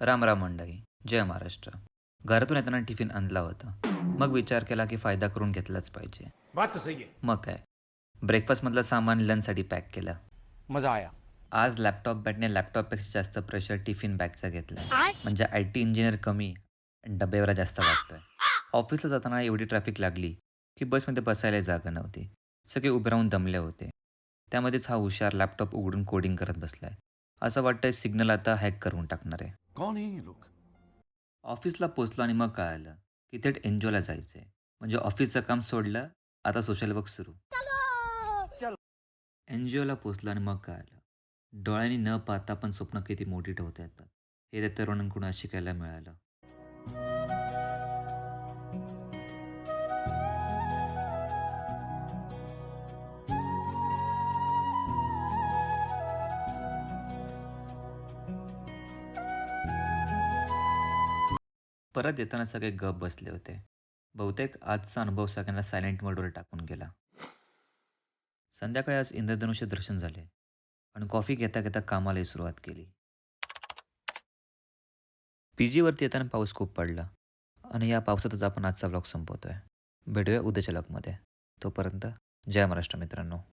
राम राम मंडळी जय महाराष्ट्र. घरातून येताना टिफिन आणला होता. मग विचार केला की फायदा करून घेतलाच पाहिजे. बात तो सही है मग काय? ब्रेकफास्टमधलं सामान लंचसाठी पॅक केलं. मजा आया. आज लॅपटॉप बॅटने लॅपटॉपपेक्षा जास्त प्रेशर टिफिन बॅगचा घेतलाय. म्हणजे आय टी इंजिनियर कमी आणि डब्यावर जास्त वाटतोय ऑफिसला जाताना एवढी ट्रॅफिक लागली की बसमध्ये बसायला जागा नव्हती. सगळे उभे राहून दमले होते. त्यामध्येच हा हुशार लॅपटॉप उघडून कोडिंग करत बसलाय. असं वाटतंय सिग्नल आता हॅक करून टाकणार आहे. कौन है ये लोग ऑफिसला पोचलो आणि मग कळालं की थेट एन्जॉयला जायचंय. म्हणजे ऑफिसचं काम सोडलं आता सोशल वर्क सुरू. एनजीओला पोचलो आणि मग कळालं. डोळ्यांनी न पाहता पण स्वप्न किती मोठी ठेवता येतात. हे त्या तरुणांकडून शिकायला मिळालं. परत येताना सगळे गप बसले होते. बहुतेक आजचा अनुभव सगळ्यांना सायलेंट मोडवर टाकून गेला. संध्याकाळी आज इंद्रधनुष्य दर्शन झाले. आणि कॉफी घेता घेता कामालाही सुरुवात केली. पी जीवरती येताना पाऊस खूप पडला. आणि या पावसातच आपण आजचा व्लॉग संपवतोय. भेटूया उद्याच्या लॉगमध्ये तोपर्यंत जय महाराष्ट्र मित्रांनो.